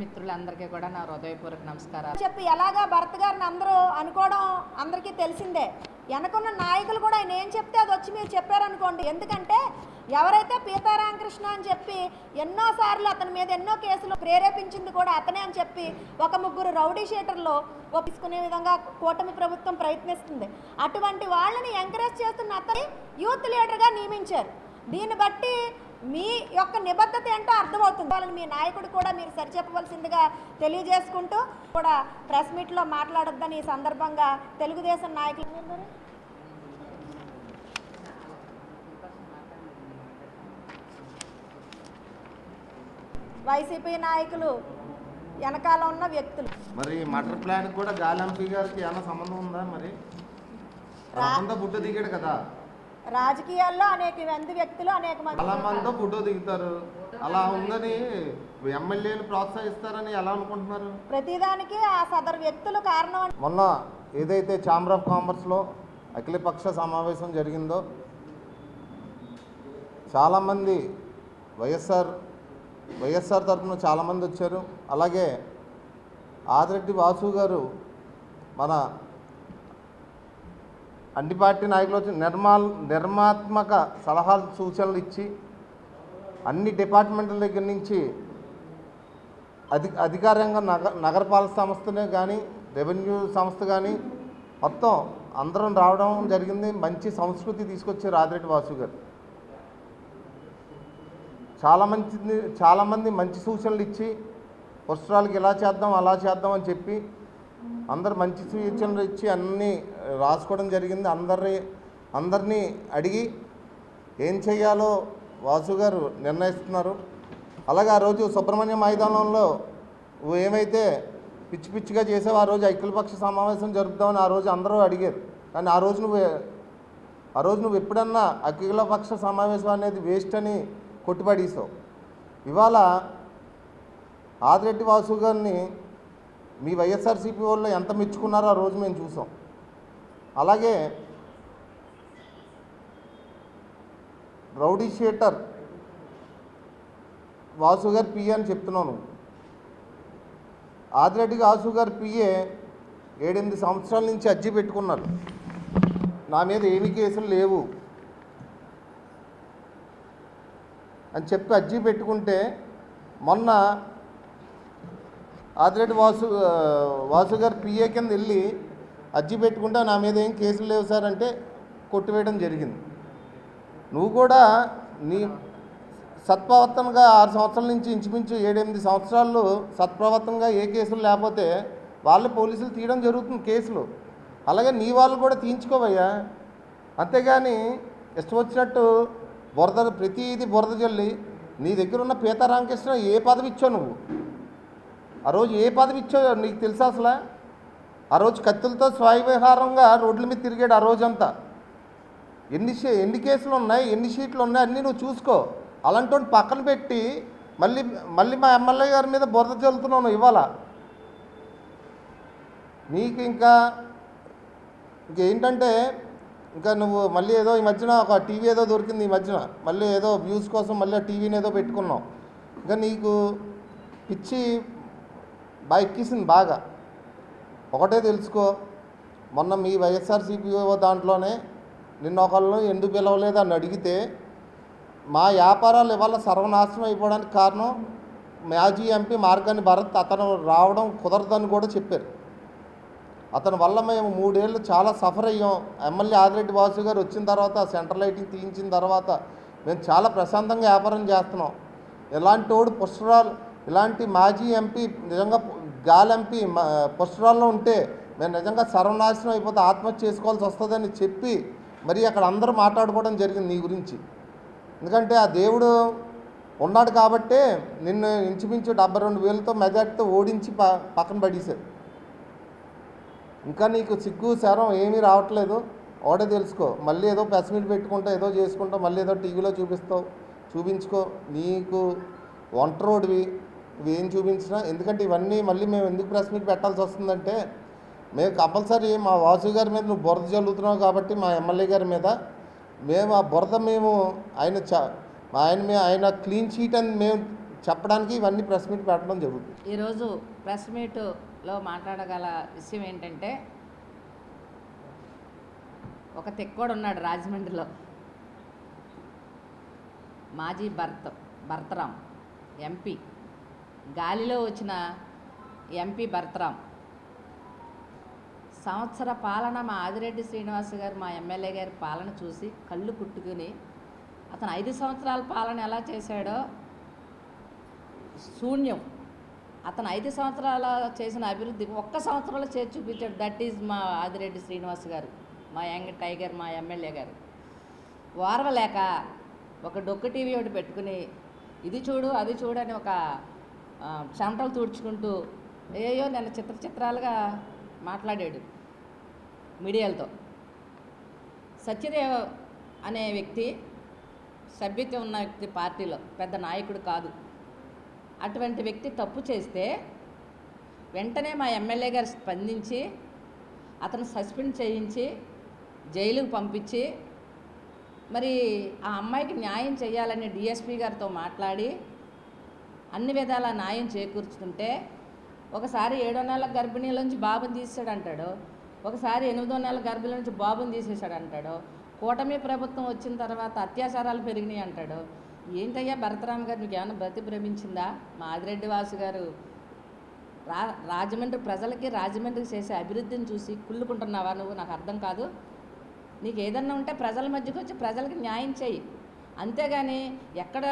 మిత్రులందరికీ కూడా నా హృదయపూర్వక నమస్కారాలు. చెప్పి ఎలాగా భరత్ గారిని అందరూ అనుకోవడం అందరికీ తెలిసిందే. వెనకున్న నాయకులు కూడా ఆయన ఏం చెప్తే అది వచ్చి మీరు చెప్పారనుకోండి. ఎందుకంటే ఎవరైతే పీతారామకృష్ణ అని చెప్పి ఎన్నోసార్లు అతని మీద ఎన్నో కేసులు ప్రేరేపించింది కూడా అతనే అని చెప్పి ఒక ముగ్గురు రౌడీ షీటర్లో ఒప్పించుకునే విధంగా కూటమి ప్రభుత్వం ప్రయత్నిస్తుంది. అటువంటి వాళ్ళని ఎంకరేజ్ చేస్తున్న అతని యూత్ లీడర్గా నియమించారు. దీన్ని బట్టి మీ యొక్క నిబద్ధత ఏంటో అర్థమవుతుంది. వాళ్ళని మీ నాయకుడు కూడా మీరు సరిచెప్పవలసిందిగా తెలియజేసుకుంటూ కూడా ప్రెస్ మీట్లో మాట్లాడొద్దని ఈ సందర్భంగా తెలుగుదేశం నాయకులు వైసీపీ నాయకులు వెనకాల ఉన్న వ్యక్తులు. మరి మటర్ ప్లాన్ కూడా గాలి ఎంపీ గారికి ఏమైనా సంబంధం ఉందా మరి? ఫుడ్ దిగాడు కదా. రాజకీయాల్లో అనేక మంది వ్యక్తులు అనేక మంది చాలా మందితో ఫోటో దిగుతారు. అలా ఉందని ఎమ్మెల్యేలు ప్రోత్సహిస్తారని ఎలా అనుకుంటున్నారు? ప్రతిదానికి ఆ సదరు వ్యక్తులు కారణం మొన్న ఏదైతే ఛాంబర్ ఆఫ్ కామర్స్లో అఖిలపక్ష సమావేశం జరిగిందో చాలామంది వైఎస్ఆర్ వైఎస్ఆర్ తరఫున చాలామంది వచ్చారు. అలాగే ఆదిరెడ్డి వాసు గారు మన అన్ని పార్టీ నాయకులు వచ్చి నిర్మాల్ నిర్మాత్మక సలహాలు సూచనలు ఇచ్చి అన్ని డిపార్ట్మెంట్ల దగ్గర నుంచి అధి అధికారంగా నగ నగరపాలక సంస్థనే కానీ రెవెన్యూ సంస్థ కానీ మొత్తం అందరం రావడం జరిగింది. మంచి సంస్కృతి తీసుకొచ్చారు ఆదిరెడ్డి వాసు గారు. చాలా మంచి చాలామంది మంచి సూచనలు ఇచ్చి పుస్తకాలకి ఇలా చేద్దాం అలా చేద్దాం అని చెప్పి అందరు మంచి సూచనలు ఇచ్చి అన్నీ రాసుకోవడం జరిగింది. అందరి అందరినీ అడిగి ఏం చేయాలో వాసు గారు నిర్ణయిస్తున్నారు. అలాగే ఆ రోజు సుబ్రహ్మణ్య మైదానంలో ఏమైతే పిచ్చి పిచ్చిగా చేసావు ఆ రోజు అఖిలపక్ష సమావేశం జరుపుదామని ఆ రోజు అందరూ అడిగారు. కానీ ఆ రోజు నువ్వు ఆ రోజు నువ్వు ఎప్పుడన్నా అఖిలపక్ష సమావేశం అనేది వేస్ట్ అని కొట్టుపడేసావు ఇవాళ ఆదిరెడ్డి వాసు గారిని మీ వైఎస్ఆర్సీపీ వాళ్ళు ఎంత మెచ్చుకున్నారో ఆ రోజు మేము చూసాం. అలాగే రౌడీ షీటర్ వాసు గారు పిఏ అని చెప్తున్నాను ఆదిరెడ్డి వాసు గారు పిఏ ఏడెనిమిది సంవత్సరాల నుంచి అర్జీ పెట్టుకున్నారు. నా మీద ఏమి కేసులు లేవు. అని చెప్పి అర్జీ పెట్టుకుంటే మొన్న ఆదిరెడ్డి వాసు వాసు గారు పిఏ కింద వెళ్ళి అర్జీ పెట్టుకుంటే నా మీద ఏం కేసులు లేవు సార్ అంటే కొట్టివేయడం జరిగింది. నువ్వు కూడా నీ సత్ప్రవర్తనగా ఆరు సంవత్సరాల నుంచి ఇంచుమించు ఏడెనిమిది సంవత్సరాలు సత్ప్రవర్తనగా ఏ కేసులు లేకపోతే వాళ్ళు పోలీసులు తీయడం జరుగుతుంది కేసులు. అలాగే నీ వాళ్ళు కూడా తీయించుకోవయ్యా. అంతేగాని ఇష్టం వచ్చినట్టు బురద ప్రతిదీ బురద జల్లి నీ దగ్గర ఉన్న పీతారామకృష్ణ ఏ పదవి ఇచ్చావు నువ్వు? ఆ రోజు ఏ పదవి ఇచ్చావు నీకు తెలుసా అసలు? ఆ రోజు కత్తులతో స్వయవిహారంగా రోడ్ల మీద తిరిగాడు ఆ రోజంతా. ఎన్ని ఎన్ని కేసులు ఉన్నాయి ఎన్ని షీట్లు ఉన్నాయి అన్నీ నువ్వు చూసుకో. అలాంటి పక్కన పెట్టి మళ్ళీ మళ్ళీ మా ఎమ్మెల్యే గారి మీద బురద చల్లుతున్నావు నువ్వు ఇవాళ. నీకు ఇంకా ఇంకేంటంటే ఇంకా నువ్వు మళ్ళీ ఏదో ఈ మధ్యన ఒక టీవీ ఏదో దొరికింది ఈ మధ్యన. మళ్ళీ ఏదో వ్యూస్ కోసం మళ్ళీ ఆ టీవీని ఏదో పెట్టుకున్నావు. ఇంకా నీకు పిచ్చి బాగా ఎక్కిసింది బాగా. ఒకటే తెలుసుకో మొన్న మీ వైఎస్ఆర్సీపీఓ దాంట్లోనే నిన్న ఒకళ్ళు ఎందుకు పిలవలేదు అని అడిగితే మా వ్యాపారాలు ఇవాళ సర్వనాశనం అయిపోవడానికి కారణం మాజీ ఎంపీ మార్గాన్ని భరత్ అతను రావడం కుదరదని కూడా చెప్పారు. అతని వల్ల మేము మూడేళ్ళు చాలా సఫర్ అయ్యాం. ఎమ్మెల్యే ఆదిరెడ్డి వాసు గారు వచ్చిన తర్వాత సెంట్రల్ లైటింగ్ తీయించిన తర్వాత మేము చాలా ప్రశాంతంగా వ్యాపారం చేస్తున్నాం. ఇలాంటి వాడు పుష్పరాలు ఇలాంటి మాజీ ఎంపీ నిజంగా గాలి ఎంపీ పుష్పరాల్లో ఉంటే మేము నిజంగా సర్వనాశనం అయిపోతే ఆత్మహత్య చేసుకోవాల్సి వస్తుందని చెప్పి మరి అక్కడ అందరూ మాట్లాడుకోవడం జరిగింది నీ గురించి. ఎందుకంటే ఆ దేవుడు ఉన్నాడు కాబట్టే నిన్ను ఇంచుమించు డెబ్బై రెండు వేలతో మెజార్టీతో ఓడించి ప పక్కన పడేశారు ఇంకా నీకు సిగ్గు శారం ఏమీ రావట్లేదు. ఒకటే తెలుసుకో. మళ్ళీ ఏదో పెసమీట్ మీట్ పెట్టుకుంటా ఏదో చేసుకుంటావు మళ్ళీ ఏదో టీవీలో చూపిస్తావు. చూపించుకో. నీకు వంట రోడ్వి ఇవేం చూపించినా ఎందుకంటే ఇవన్నీ మళ్ళీ మేము ఎందుకు ప్రెస్ మీట్ పెట్టాల్సి వస్తుందంటే మేము కంపల్సరీ మా వాసు గారి మీద నువ్వు బురద చల్లుతున్నావు కాబట్టి మా ఎమ్మెల్యే గారి మీద మేము ఆ బురద మేము ఆయన చ ఆయన మే ఆయన క్లీన్ షీట్ అని మేము చెప్పడానికి ఇవన్నీ ప్రెస్ మీట్ పెట్టడం జరుగుతుంది. ఈరోజు ప్రెస్ లో మాట్లాడగల విషయం ఏంటంటే ఒక తెక్కోడు ఉన్నాడు రాజమండ్రిలో. మాజీ భర్త భర్తరాం ఎంపీ. గాలిలో వచ్చిన ఎంపీ భర్తరాం. సంవత్సర పాలన మా ఆదిరెడ్డి శ్రీనివాస్ గారు మా ఎమ్మెల్యే గారి పాలన చూసి కళ్ళు కుట్టుకుని అతను ఐదు సంవత్సరాల పాలన ఎలా చేశాడో శూన్యం. అతను ఐదు సంవత్సరాల చేసిన అభివృద్ధి ఒక్క సంవత్సరంలో చేసి చూపించాడు. దట్ ఈజ్ మా ఆదిరెడ్డి శ్రీనివాస్ గారు మా యంగ్ టైగర్ మా ఎమ్మెల్యే గారు. ఓర్వలేక ఒక డొక్కు టీవీ ఒకటి పెట్టుకుని ఇది చూడు అది చూడు అని ఒక ఆ, చెమటలు తుడుచుకుంటూ ఏయో నేను చిత్ర చిత్రాలుగా మాట్లాడాడు మీడియాలతో. సత్యదేవ్ అనే వ్యక్తి సభ్యత ఉన్న వ్యక్తి పార్టీలో పెద్ద నాయకుడు కాదు. అటువంటి వ్యక్తి తప్పు చేస్తే వెంటనే మా ఎమ్మెల్యే గారు స్పందించి అతను సస్పెండ్ చేయించి జైలుకు పంపించి మరి ఆ అమ్మాయికి న్యాయం చేయాలని డిఎస్పీ గారితో మాట్లాడి అన్ని విధాల న్యాయం చేకూర్చుతుంటే ఒకసారి ఏడో నెలల గర్భిణీల నుంచి బాబుని తీసాడు అంటాడు ఒకసారి ఎనిమిదో నెలల గర్భిణీల నుంచి బాబుని తీసేశాడు అంటాడు కూటమి ప్రభుత్వం వచ్చిన తర్వాత అత్యాచారాలు పెరిగినాయి అంటాడు ఏంటయ్యా భరతరామ్ గారు మీకు ఏమైనా బ్రతి భ్రమించిందా? మా ఆదిరెడ్డి వాసు గారు రా రాజమండ్రి ప్రజలకి రాజమండ్రికి చేసే అభివృద్ధిని చూసి కుళ్ళుకుంటున్నావా నువ్వు? నాకు అర్థం కాదు. నీకు ఏదన్నా ఉంటే ప్రజల మధ్యకి వచ్చి ప్రజలకి న్యాయం చేయి. అంతేగాని ఎక్కడ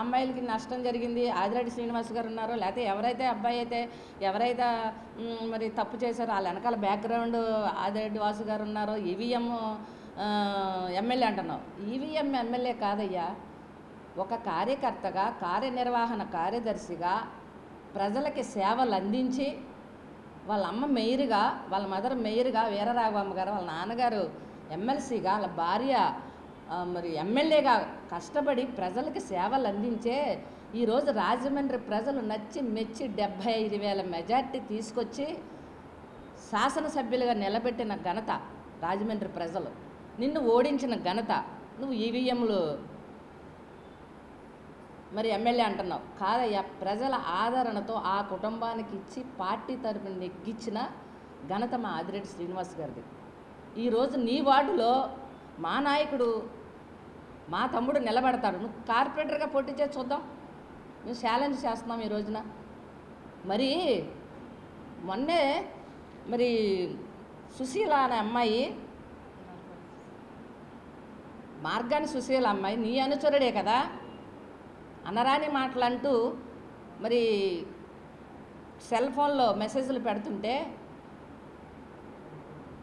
అమ్మాయిలకి నష్టం జరిగింది? ఆదిరెడ్డి శ్రీనివాస్ గారు ఉన్నారో లేకపోతే ఎవరైతే అబ్బాయి అయితే ఎవరైతే మరి తప్పు చేశారో వాళ్ళ వెనకాల బ్యాక్గ్రౌండ్ ఆదిరెడ్డి వాసు గారు ఉన్నారో ఈవీఎం ఎమ్మెల్యే అంటున్నావు. ఈవీఎం ఎమ్మెల్యే కాదయ్యా. ఒక కార్యకర్తగా కార్యనిర్వహణ కార్యదర్శిగా ప్రజలకి సేవలు అందించి వాళ్ళ అమ్మ మేయర్గా వాళ్ళ మదర్ మేయర్గా వీరరాఘవమ్మ గారు వాళ్ళ నాన్నగారు ఎమ్మెల్సీగా వాళ్ళ భార్య మరి ఎమ్మెల్యేగా కష్టపడి ప్రజలకి సేవలు అందించే ఈరోజు రాజమండ్రి ప్రజలు నచ్చి మెచ్చి డెబ్భై ఐదు వేల మెజార్టీ తీసుకొచ్చి శాసనసభ్యులుగా నిలబెట్టిన ఘనత రాజమండ్రి ప్రజలు. నిన్ను ఓడించిన ఘనత నువ్వు ఈవీఎంలు మరి ఎమ్మెల్యే అంటున్నావు. కాదయ్యా ప్రజల ఆదరణతో ఆ కుటుంబానికి ఇచ్చి పార్టీ తరపున నెగ్గించిన ఘనత మా ఆదిరెడ్డి శ్రీనివాస్ గారిది. ఈరోజు నీ వార్డులో మా నాయకుడు మా తమ్ముడు నిలబడతాడు. నువ్వు కార్పొరేటర్గా పోటీ చేసి చూద్దాం. మేము ఛాలెంజ్ చేస్తున్నాం ఈ రోజున. మరి మొన్నే మరి సుశీల అనే అమ్మాయి మార్గాన్ని సుశీల అమ్మాయి నీ అనుచరుడే కదా? అనరాని మాటలంటూ మరి సెల్ ఫోన్లో మెసేజ్లు పెడుతుంటే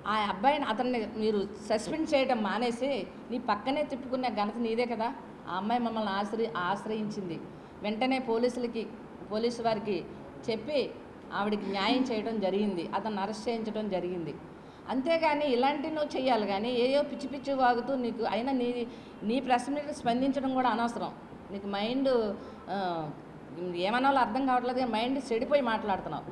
ఆ అబ్బాయిని అతన్ని మీరు సస్పెండ్ చేయడం మానేసి నీ పక్కనే తిప్పుకునే ఘనత నీదే కదా? ఆ అమ్మాయి మమ్మల్ని ఆశ్రయి ఆశ్రయించింది. వెంటనే పోలీసులకి పోలీసు వారికి చెప్పి ఆవిడకి న్యాయం చేయడం జరిగింది. అతన్ని అరెస్ట్ చేయించడం జరిగింది. అంతేగాని ఇలాంటి నువ్వు చేయాలి కానీ ఏయో పిచ్చి పిచ్చి వాగుతూ నీకు అయినా నీ నీ ప్రశ్నలకు స్పందించడం కూడా అనవసరం. నీకు మైండ్ ఏమనాలో అర్థం కావట్లేదు మైండ్ చెడిపోయి మాట్లాడుతున్నావు.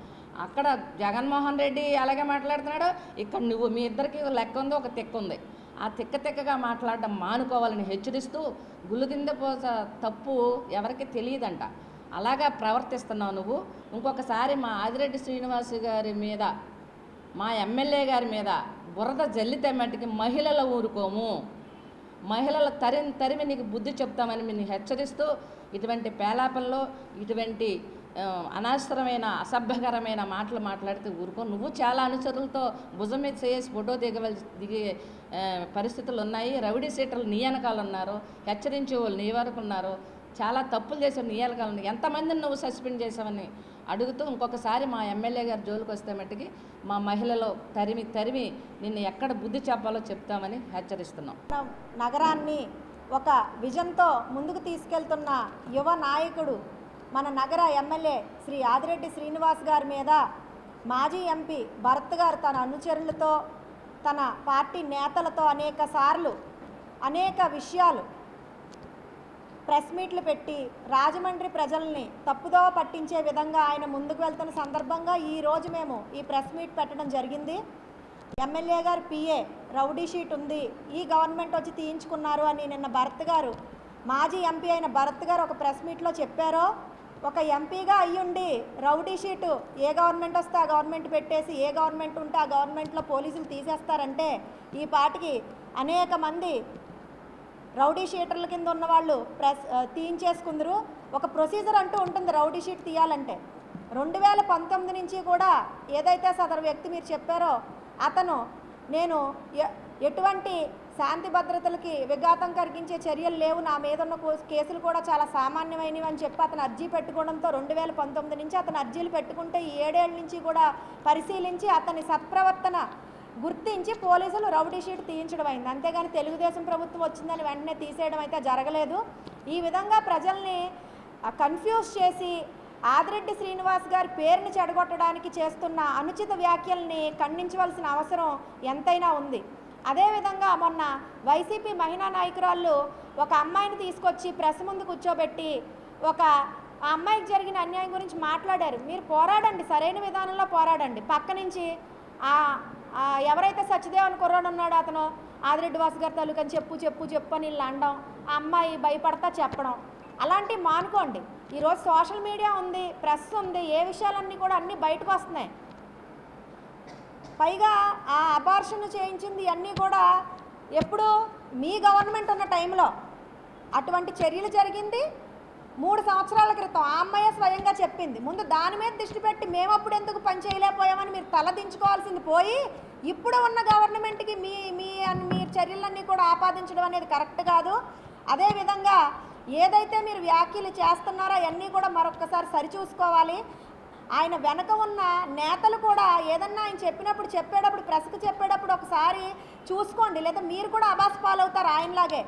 అక్కడ జగన్మోహన్ రెడ్డి అలాగే మాట్లాడుతున్నాడు. ఇక్కడ నువ్వు మీ ఇద్దరికి లెక్క ఉంది ఒక తిక్క ఉంది. ఆ తిక్క తిక్కగా మాట్లాడడం మానుకోవాలని హెచ్చరిస్తూ గుళ్ళు కింద పోస తప్పు ఎవరికి తెలియదంట. అలాగా ప్రవర్తిస్తున్నావు నువ్వు. ఇంకొకసారి మా ఆదిరెడ్డి శ్రీనివాస్ గారి మీద మా ఎమ్మెల్యే గారి మీద బురద జల్లితే మట్టికి మహిళల ఊరుకోము. మహిళల తరిమి తరిమి నీకు బుద్ధి చెప్తామని నేను హెచ్చరిస్తూ ఇటువంటి పేలాపల్లో ఇటువంటి అనవసరమైన అసభ్యకరమైన మాటలు మాట్లాడితే ఊరుకో. నువ్వు చాలా అనుచరులతో భుజం మీద చేసి ఫోటో దిగవలసి దిగే పరిస్థితులు ఉన్నాయి రౌడీ సీటర్లు నీ వెనకాల ఉన్నారు. హెచ్చరించే వాళ్ళు నీ వరకు ఉన్నారు. చాలా తప్పులు చేసావు నీ వెనకాల ఎంతమందిని నువ్వు సస్పెండ్ చేసావని అడుగుతూ ఇంకొకసారి మా ఎమ్మెల్యే గారు జోలికి వస్తే మట్టుకి మా మహిళలో తరిమి తరిమి నిన్ను ఎక్కడ బుద్ధి చెప్పాలో చెప్తామని హెచ్చరిస్తున్నాం. నగరాన్ని ఒక విజన్తో ముందుకు తీసుకెళ్తున్న యువ నాయకుడు మన నగర ఎమ్మెల్యే శ్రీ ఆదిరెడ్డి శ్రీనివాస్ గారి మీద మాజీ ఎంపీ భరత్ గారు తన అనుచరులతో తన పార్టీ నేతలతో అనేక సార్లు అనేక విషయాలు ప్రెస్ మీట్లు పెట్టి రాజమండ్రి ప్రజల్ని తప్పుదో పట్టించే విధంగా ఆయన ముందుకు వెళ్తున్న సందర్భంగా ఈ రోజు మేము ఈ ప్రెస్ మీట్ పెట్టడం జరిగింది. ఎమ్మెల్యే గారు పిఏ రౌడీ షీట్ ఉంది. ఈ గవర్నమెంట్ వచ్చి తీయించుకున్నారు అని నిన్న భరత్ గారు మాజీ ఎంపీ అయిన భరత్ గారు ఒక ప్రెస్ మీట్లో చెప్పారో ఒక ఎంపీగా అయ్యుండి రౌడీ షీటు ఏ గవర్నమెంట్ వస్తే ఆ గవర్నమెంట్ పెట్టేసి ఏ గవర్నమెంట్ ఉంటే ఆ గవర్నమెంట్లో పోలీసులు తీసేస్తారంటే ఈ పాటికి అనేక మంది రౌడీ షీటర్ల కింద ఉన్న వాళ్ళు ప్రెస్ తీయించేసుకుందరు. ఒక ప్రొసీజర్ అంటూ ఉంటుంది రౌడీ షీట్ తీయాలంటే. రెండు వేల పంతొమ్మిది నుంచి కూడా ఏదైతే సదరు వ్యక్తి మీరు చెప్పారో అతను నేను ఎ- ఎటువంటి శాంతి భద్రతలకి విఘాతం కలిగించే చర్యలు లేవు. నా మీద ఉన్న కేసులు కూడా చాలా సామాన్యమైనవి అని చెప్పి అతను అర్జీ పెట్టుకోవడంతో రెండు వేల పంతొమ్మిది నుంచి అతను అర్జీలు పెట్టుకుంటే ఈ ఏడేళ్ళ నుంచి కూడా పరిశీలించి అతని సత్ప్రవర్తన గుర్తించి పోలీసులు రౌడీ షీట్ తీయించడం అయింది. అంతేగాని తెలుగుదేశం ప్రభుత్వం వచ్చిందని వెంటనే తీసేయడం అయితే జరగలేదు. ఈ విధంగా ప్రజల్ని కన్ఫ్యూజ్ చేసి ఆదిరెడ్డి శ్రీనివాస్ గారి పేరుని చెడగొట్టడానికి చేస్తున్న అనుచిత వ్యాఖ్యల్ని ఖండించవలసిన అవసరం ఎంతైనా ఉంది. అదేవిధంగా మొన్న వైసీపీ మహిళా నాయకురాళ్ళు ఒక అమ్మాయిని తీసుకొచ్చి ప్రెస్ ముందు కూర్చోబెట్టి ఒక ఆ అమ్మాయికి జరిగిన అన్యాయం గురించి మాట్లాడారు. మీరు పోరాడండి సరైన విధానంలో పోరాడండి. పక్క నుంచి ఆ ఆ ఎవరైతే సత్యదేవన్ కుర్రాడు ఉన్నాడో అతను ఆదిరెడ్డి వాసు గారి తాలూకు అని చెప్పు చెప్పు చెప్పు అని వీళ్ళు అనడం ఆ అమ్మాయి భయపడతా చెప్పడం అలాంటివి మానుకోండి. ఈరోజు సోషల్ మీడియా ఉంది ప్రెస్ ఉంది ఏ విషయాలన్నీ కూడా అన్నీ బయటకు వస్తున్నాయి. పైగా ఆ అబార్షన్ చేయించింది అన్నీ కూడా ఎప్పుడు మీ గవర్నమెంట్ ఉన్న టైంలో అటువంటి చర్యలు జరిగింది మూడు సంవత్సరాల క్రితం ఆ అమ్మాయి స్వయంగా చెప్పింది. ముందు దాని మీద దృష్టి పెట్టి మేము అప్పుడు ఎందుకు పని చేయలేకపోయామని మీరు తలదించుకోవాల్సింది పోయి ఇప్పుడు ఉన్న గవర్నమెంట్కి మీ మీ మీ చర్యలన్నీ కూడా ఆపాదించడం అనేది కరెక్ట్ కాదు. అదేవిధంగా ఏదైతే మీరు వ్యాఖ్యలు చేస్తున్నారో అవన్నీ కూడా మరొక్కసారి సరిచూసుకోవాలి. ఆయన వెనక ఉన్న నేతలు కూడా ఏదన్నా ఆయన చెప్పినప్పుడు చెప్పేటప్పుడు ప్రెస్కు చెప్పేటప్పుడు ఒకసారి చూసుకోండి. లేదా మీరు కూడా అబాస్ పాలవుతారు ఆయనలాగే.